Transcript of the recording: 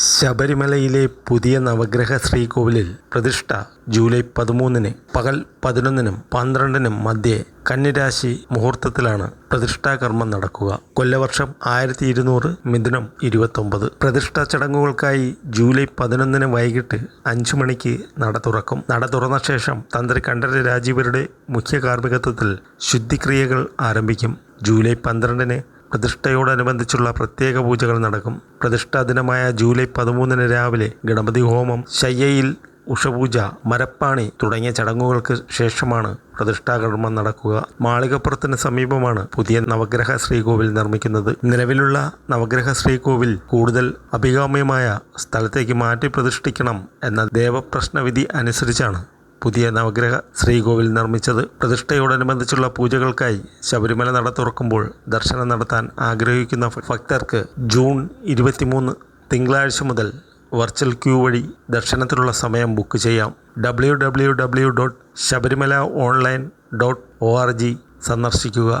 ശബരിമലയിലെ പുതിയ നവഗ്രഹ ശ്രീകോവിലിൽ പ്രതിഷ്ഠ ജൂലൈ പതിമൂന്നിന് പകൽ പതിനൊന്നിനും പന്ത്രണ്ടിനും മധ്യേ കന്നിരാശി മുഹൂർത്തത്തിലാണ് പ്രതിഷ്ഠാകർമ്മം നടക്കുക. കൊല്ലവർഷം ആയിരത്തി ഇരുന്നൂറ് മിഥുനം ഇരുപത്തൊമ്പത്. പ്രതിഷ്ഠാ ചടങ്ങുകൾക്കായി ജൂലൈ പതിനൊന്നിന് വൈകിട്ട് അഞ്ചു മണിക്ക് നട തുറക്കും. നട തുറന്ന ശേഷം തന്ത്രി കണ്ഠര രാജീവരുടെ മുഖ്യ കാർമ്മികത്വത്തിൽ ശുദ്ധിക്രിയകൾ ആരംഭിക്കും. ജൂലൈ പന്ത്രണ്ടിന് പ്രതിഷ്ഠയോടനുബന്ധിച്ചുള്ള പ്രത്യേക പൂജകൾ നടക്കും. പ്രതിഷ്ഠാ ദിനമായ ജൂലൈ പതിമൂന്നിന് രാവിലെ ഗണപതി ഹോമം ശയ്യയിൽ ഉഷപൂജ മരപ്പാണി തുടങ്ങിയ ചടങ്ങുകൾക്ക് ശേഷമാണ് പ്രതിഷ്ഠാകർമ്മം നടക്കുക. മാളികപ്പുറത്തിന് സമീപമാണ് പുതിയ നവഗ്രഹ ശ്രീകോവിൽ നിർമ്മിക്കുന്നത്. നിലവിലുള്ള നവഗ്രഹ ശ്രീകോവിൽ കൂടുതൽ അഭികാമ്യമായ സ്ഥലത്തേക്ക് മാറ്റി പ്രതിഷ്ഠിക്കണം എന്ന ദേവപ്രശ്നവിധി അനുസരിച്ചാണ് പുതിയ നവഗ്രഹ ശ്രീകോവിൽ നിർമ്മിച്ചത് പ്രതിഷ്ഠയോടനുബന്ധിച്ചുള്ള പൂജകൾക്കായി ശബരിമല നട തുറക്കുമ്പോൾ ദർശനം നടത്താൻ ആഗ്രഹിക്കുന്ന ഭക്തർക്ക് ജൂൺ ഇരുപത്തിമൂന്ന് തിങ്കളാഴ്ച മുതൽ വെർച്വൽ ക്യൂ വഴി ദർശനത്തിനുള്ള സമയം ബുക്ക് ചെയ്യാം. W W W dot Sabarimala online dot O R G സന്ദർശിക്കുക.